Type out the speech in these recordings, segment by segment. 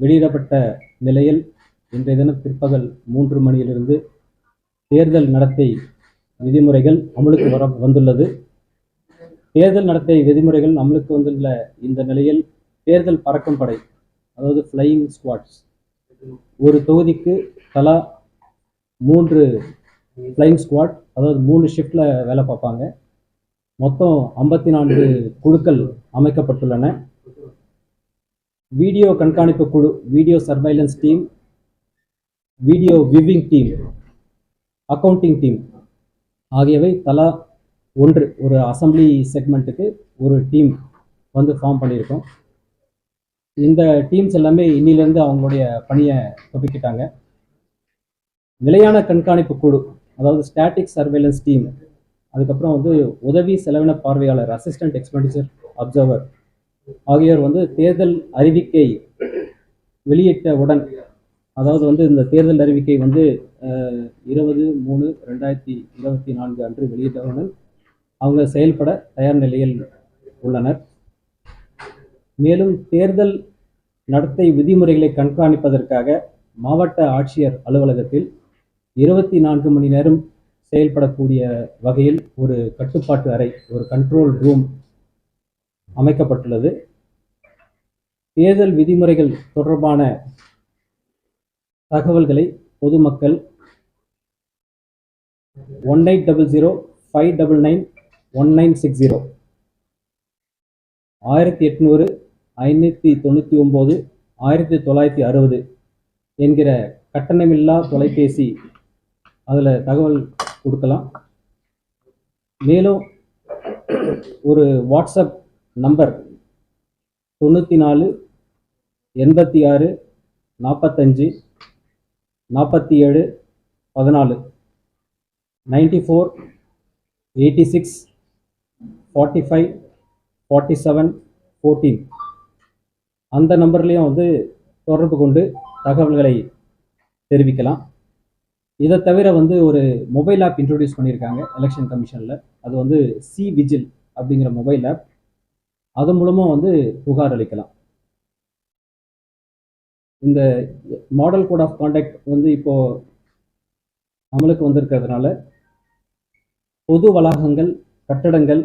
வெளியிடப்பட்ட நிலையில் இன்றைய தினம் பிற்பகல் மூன்று மணியிலிருந்து தேர்தல் நடத்தை விதிமுறைகள் அமலுக்கு வர வந்துள்ளது. தேர்தல் நடத்தை விதிமுறைகள் அமலுக்கு வந்துள்ள இந்த நிலையில் தேர்தல் பறக்கும் படை அதாவது ஃப்ளையிங் ஸ்குவாட்ஸ் ஒரு தொகுதிக்கு தலா மூன்று ஃப்ளையிங் ஸ்குவாட் அதாவது மூணு ஷிஃப்டில் வேலை பார்ப்பாங்க. மொத்தம் ஐம்பத்தி நான்கு குழுக்கள் அமைக்கப்பட்டுள்ளன. வீடியோ கண்காணிப்பு குழு video surveillance team video viewing team accounting team ஆகியவை தலா ஒன்று ஒரு அசம்பிளி செக்மெண்ட்டுக்கு ஒரு டீம் வந்து ஃபார்ம் பண்ணியிருக்கோம். இந்த டீம்ஸ் எல்லாமே இன்னிலேருந்து அவங்களுடைய பணியை தொப்பிக்கிட்டாங்க நிலையான கண்காணிப்பு குழு அதாவது ஸ்டாட்டிக் சர்வேலன்ஸ் டீம் அதுக்கப்புறம் வந்து உதவி செலவின பார்வையாளர் அசிஸ்டன்ட் எக்ஸ்பெண்டிச்சர் அப்சர்வர் ஆகியோர் வந்து தேர்தல் அறிவிக்கை வெளியிட்டவுடன் அதாவது வந்து இந்த தேர்தல் அறிவிக்கை வந்து இருபது மூணு ரெண்டாயிரத்தி இருபத்தி நான்கு அன்று வெளியிட்டவுடன் அவங்க செயல்பட தயார் நிலையில் உள்ளனர். மேலும் தேர்தல் நடத்தை விதிமுறைகளை கண்காணிப்பதற்காக மாவட்ட ஆட்சியர் அலுவலகத்தில் இருபத்தி நான்கு மணி நேரம் செயல்படக்கூடிய வகையில் ஒரு கட்டுப்பாட்டு அறை ஒரு கண்ட்ரோல் ரூம் அமைக்கப்பட்டுள்ளது. தேர்தல் விதிமுறைகள் தொடர்பான தகவல்களை பொதுமக்கள் one eight double zero five double nine one nine six zero. ஆயிரத்தி எட்நூறு ஐநூற்றி தொண்ணூற்றி ஒம்பது ஆயிரத்தி தொள்ளாயிரத்தி அறுபது என்கிற கட்டணமில்லா தொலைபேசி அதில் தகவல் கொடுக்கலாம். மேலும் ஒரு வாட்ஸ்அப் நம்பர் தொண்ணூற்றி நாலு எண்பத்தி ஆறு நாற்பத்தஞ்சு நாற்பத்தி ஏழு பதினாலு. Ninety four eighty six forty five forty seven fourteen. அந்த நம்பர்லேயும் வந்து தொடர்பு கொண்டு தகவல்களை தெரிவிக்கலாம். இதை தவிர வந்து ஒரு மொபைல் ஆப் இன்ட்ரடியூஸ் பண்ணியிருக்காங்க எலெக்ஷன் கமிஷனில். அது வந்து சி விஜில் அப்படிங்கிற மொபைல் ஆப். அது மூலமாக வந்து புகார் அளிக்கலாம். இந்த மாடல் கோட் ஆஃப் கான்டாக்ட் வந்து இப்போ அமலுக்கு வந்திருக்கிறதுனால பொது வளாகங்கள் கட்டடங்கள்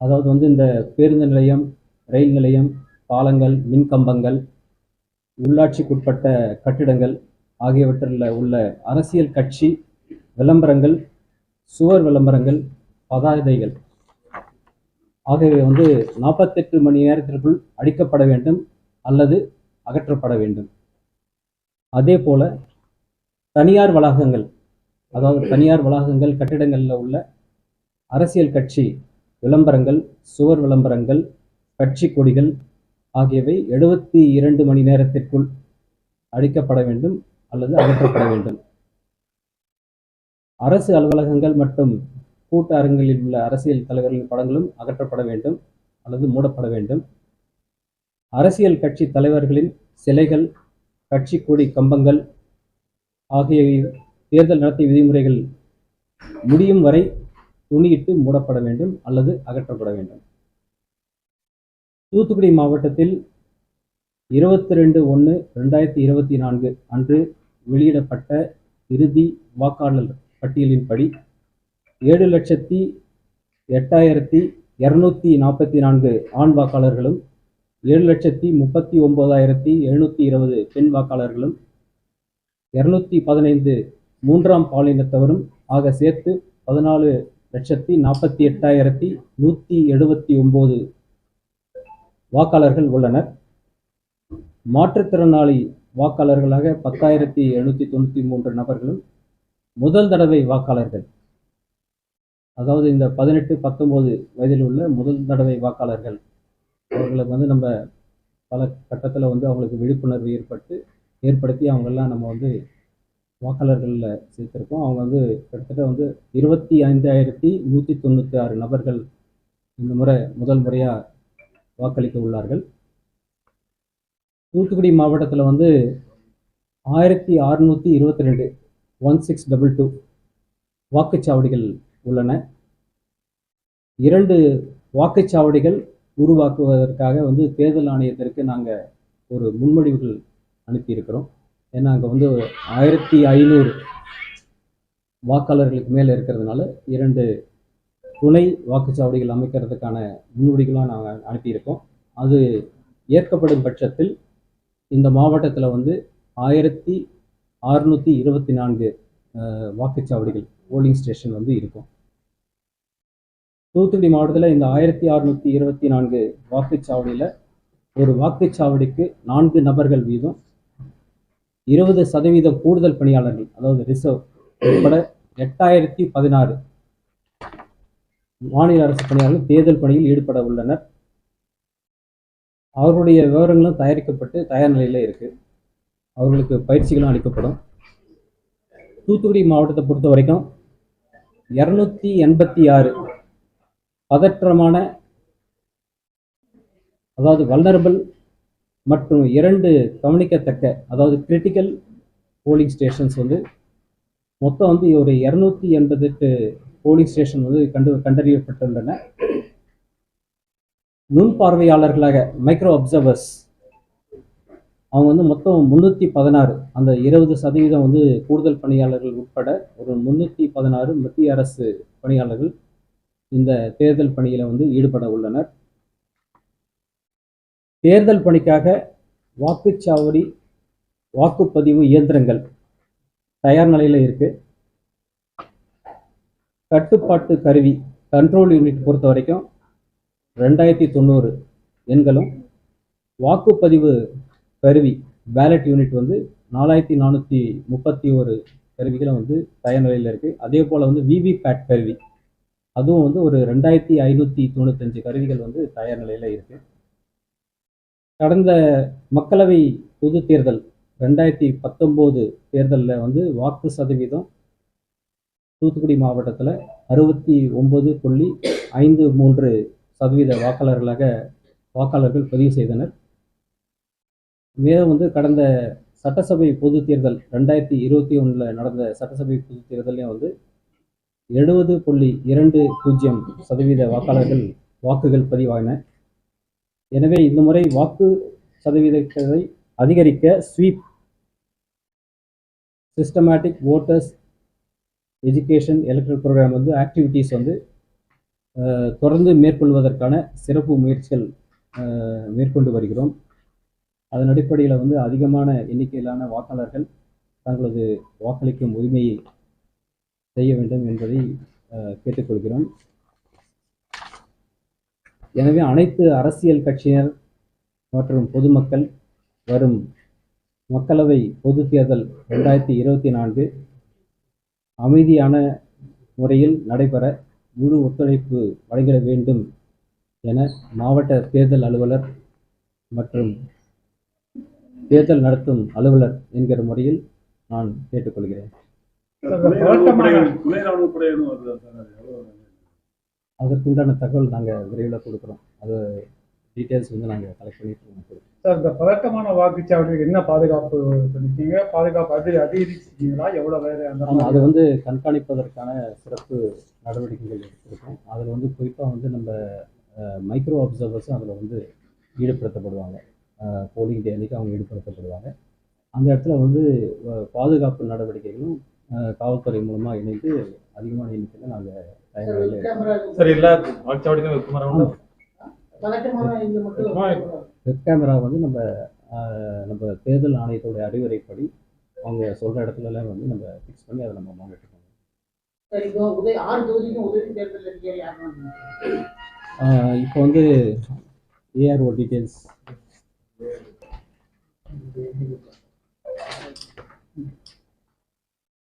அதாவது வந்து இந்த பேருந்து நிலையம் ரயில் நிலையம் பாலங்கள் மின்கம்பங்கள் உள்ளாட்சிக்குட்பட்ட கட்டிடங்கள் ஆகியவற்றில் உள்ள அரசியல் கட்சி விளம்பரங்கள் சுவர் விளம்பரங்கள் பதாதைகள் ஆகியவை வந்து நாற்பத்தெட்டு மணி நேரத்திற்குள் அடிக்கப்பட வேண்டும் அல்லது அகற்றப்பட வேண்டும். அதே போல தனியார் வளாகங்கள் அதாவது தனியார் வளாகங்கள் கட்டிடங்களில் உள்ள அரசியல் கட்சி விளம்பரங்கள் சுவர் விளம்பரங்கள் கட்சி கொடிகள் ஆகியவை எழுபத்தி இரண்டு மணி நேரத்திற்குள் அழிக்கப்பட வேண்டும் அல்லது அகற்றப்பட வேண்டும். அரசு அலுவலகங்கள் மற்றும் கூட்ட அரங்கில் உள்ள அரசியல் தலைவர்களின் படங்களும் அகற்றப்பட வேண்டும் அல்லது மூடப்பட வேண்டும். அரசியல் கட்சி தலைவர்களின் சிலைகள் கட்சி கொடி கம்பங்கள் ஆகிய தேர்தல் நடத்தை விதிமுறைகள் முடியும் வரை துணியிட்டு மூடப்பட வேண்டும் அல்லது அகற்றப்பட வேண்டும். தூத்துக்குடி மாவட்டத்தில் இருபத்தி ரெண்டு ஒன்று ரெண்டாயிரத்தி இருபத்தி நான்கு அன்று வெளியிடப்பட்ட இறுதி வாக்காளர் பட்டியலின்படி ஏழு லட்சத்தி எட்டாயிரத்தி இரநூத்தி நாற்பத்தி நான்கு ஆண் வாக்காளர்களும் ஏழு லட்சத்தி முப்பத்தி ஒன்பதாயிரத்தி எழுநூற்றி இருபது பெண் வாக்காளர்களும் இரநூத்தி பதினைந்து மூன்றாம் பாலினத்தவரும் ஆக சேர்த்து பதினாலு லட்சத்தி நாற்பத்தி எட்டாயிரத்தி நூற்றி எழுபத்தி ஒம்பது வாக்காளர்கள் உள்ளனர். மாற்றுத்திறனாளி வாக்காளர்களாக பத்தாயிரத்தி எழுநூற்றி தொண்ணூற்றி மூன்று நபர்களும் முதல் தடவை வாக்காளர்கள். அதாவது இந்த பதினெட்டு பத்தொம்போது வயதில் உள்ள முதல் தடவை வாக்காளர்கள் அவர்களுக்கு வந்து நம்ம பல கட்டத்தில் வந்து அவங்களுக்கு விழிப்புணர்வு ஏற்பட்டு ஏற்படுத்தி அவங்கெல்லாம் நம்ம வந்து வாக்காளர்களில் சேர்த்துருக்கோம். அவங்க வந்து கிட்டத்தட்ட வந்து இருபத்தி ஐந்தாயிரத்தி நூற்றி தொண்ணூற்றி ஆறு நபர்கள் இந்த முறை முதல் முறையாக வாக்களிக்க உள்ளார்கள். தூத்துக்குடி மாவட்டத்தில் வந்து ஆயிரத்தி அறுநூற்றி இருபத்தி ரெண்டு ஒன் சிக்ஸ் டபுள் டூ வாக்குச்சாவடிகள் உள்ளன. இரண்டு வாக்குச்சாவடிகள் உருவாக்குவதற்காக வந்து தேர்தல் ஆணையத்திற்கு நாங்கள் ஒரு முன்மொழிவுகள் அனுப்பியிருக்கிறோம். ஏன்னா அங்கே வந்து ஆயிரத்தி ஐநூறு வாக்காளர்களுக்கு மேலே இருக்கிறதுனால இரண்டு துணை வாக்குச்சாவடிகள் அமைக்கிறதுக்கான முன்மொழிகளாக நாங்கள் அனுப்பியிருக்கோம். அது ஏற்கப்படும் பட்சத்தில் இந்த மாவட்டத்தில் வந்து ஆயிரத்தி அறுநூற்றி இருபத்தி நான்கு வாக்குச்சாவடிகள் போலிங் ஸ்டேஷன் வந்து இருக்கும். தூத்துக்குடி மாவட்டத்தில் இந்த ஆயிரத்தி அறுநூற்றி இருபத்தி நான்கு வாக்குச்சாவடியில் ஒரு வாக்குச்சாவடிக்கு நான்கு நபர்கள் வீதம் இருபது சதவீதம் கூடுதல் பணியாளர்கள் அதாவது ரிசர்வ் உட்பட எட்டாயிரத்தி பதினாறு மாநில அரசு பணியாளர்கள் தேர்தல் பணியில் ஈடுபட உள்ளனர். அவர்களுடைய விவரங்களும் தயாரிக்கப்பட்டு தயார் நிலையில் இருக்கு. அவர்களுக்கு பயிற்சிகளும் அளிக்கப்படும். தூத்துக்குடி மாவட்டத்தை பொறுத்த வரைக்கும் இரநூத்தி எண்பத்தி ஆறு. பதற்றமான அதாவது வல்னரபிள் மற்றும் இரண்டு கவனிக்கத்தக்க அதாவது கிரிட்டிக்கல் போலிங் ஸ்டேஷன்ஸ் வந்து மொத்தம் வந்து ஒரு இரநூத்தி எண்பத்தெட்டு போலிங் ஸ்டேஷன் வந்து கண்டு கண்டறியப்பட்டுள்ளன. நுண் பார்வையாளர்களாக மைக்ரோ அப்சர்வர்ஸ் அவங்க வந்து மொத்தம் முந்நூற்றி பதினாறு அந்த இருபது சதவீதம் வந்து கூடுதல் பணியாளர்கள் உட்பட ஒரு முந்நூற்றி பதினாறு மத்திய அரசு பணியாளர்கள் இந்த தேர்தல் பணியில் வந்து ஈடுபட உள்ளனர். தேர்தல் பணிக்காக வாக்குச்சாவடி வாக்குப்பதிவு இயந்திரங்கள் தயார் நிலையில் இருக்குது கட்டுப்பாட்டு கருவி கண்ட்ரோல் யூனிட் பொறுத்த வரைக்கும் ரெண்டாயிரத்தி தொண்ணூறு எண்களும் வாக்குப்பதிவு கருவி பேலட் யூனிட் வந்து நாலாயிரத்தி நானூற்றி முப்பத்தி ஒரு கருவிகளும் வந்து தயார் நிலையில் இருக்குது அதே போல் வந்து விவிபேட் கருவி அதுவும் வந்து ஒரு ரெண்டாயிரத்தி ஐநூற்றி தொண்ணூத்தஞ்சு கருவிகள் வந்து தயார் நிலையில் இருக்குது கடந்த மக்களவை பொது தேர்தல் ரெண்டாயிரத்தி பத்தொம்போது தேர்தலில் வந்து வாக்கு சதவீதம் தூத்துக்குடி மாவட்டத்தில் அறுபத்தி ஒம்பது புள்ளி ஐந்து மூன்று சதவீத வாக்காளர்களாக வாக்காளர்கள் பதிவு செய்தனர். மேலும் வந்து கடந்த சட்டசபை பொது தேர்தல் ரெண்டாயிரத்தி இருபத்தி ஒன்றில் நடந்த சட்டசபை பொது தேர்தலையும் வந்து எழுபது புள்ளி இரண்டு பூஜ்ஜியம் சதவீத வாக்காளர்கள் வாக்குகள் பதிவாகின எனவே இந்த முறை வாக்கு சதவீதத்தை அதிகரிக்க sweep systematic voters education electoral program வந்து ஆக்டிவிட்டீஸ் வந்து தொடர்ந்து மேற்கொள்வதற்கான சிறப்பு முயற்சிகள் மேற்கொண்டு வருகிறோம். அதன் அடிப்படையில் வந்து அதிகமான எண்ணிக்கையிலான வாக்காளர்கள் தங்களது வாக்களிக்கும் உரிமையை செய்ய வேண்டும் என்பதை கேட்டுக்கொள்கிறோம். எனவே அனைத்து அரசியல் கட்சியினர் மற்றும் பொதுமக்கள் வரும் மக்களவை பொது தேர்தல் ரெண்டாயிரத்தி இருபத்தி நான்கு அமைதியான முறையில் நடைபெற முழு ஒத்துழைப்பு வழங்கிட வேண்டும் என மாவட்ட தேர்தல் அலுவலர் மற்றும் தேர்தல் நடத்தும் அலுவலர் என்கிற முறையில் நான் கேட்டுக்கொள்கிறேன்? அதற்குண்டான தகவல் நாங்கள் விரைவில் கொடுக்குறோம். அது டீட்டெயில்ஸ் வந்து நாங்கள் கலெக்ட் பண்ணிட்டு இருக்கோம் சார் இந்த பதட்டமான வாக்குச்சாவடிக்கு என்ன பாதுகாப்பு பண்ணிருக்கீங்க பாதுகாப்பு அதிக அதிகரிச்சிருக்கீங்களா? எவ்வளவு வேற அந்த? அது வந்து கண்காணிப்பதற்கான சிறப்பு நடவடிக்கைகள் எடுத்திருக்கோம். அதில் வந்து குறிப்பாக வந்து நம்ம மைக்ரோ அப்சர்வர்ஸும் அதில் வந்து ஈடுபடுத்தப்படுவாங்க. போலிங் டே அன்றைக்கி அவங்க ஈடுபடுத்தப்படுவாங்க. அந்த இடத்துல வந்து பாதுகாப்பு நடவடிக்கைகளும் காவல்துறை மூலமாக இணைந்து அதிகமான எண்ணிக்கையில் நாங்கள் வெப் கேமரா வந்து நம்ம நம்ம தேர்தல் ஆணையத்துடைய அறிவுரைப்படி அவங்க சொல்கிற இடத்துலலாம் வந்து நம்ம ஃபிக்ஸ் பண்ணி அதை நம்ம மானிட்டர் பண்ணுவோம் இப்போ வந்து ஏஆர்ஓ டீட்டெயில்ஸ் Thank you.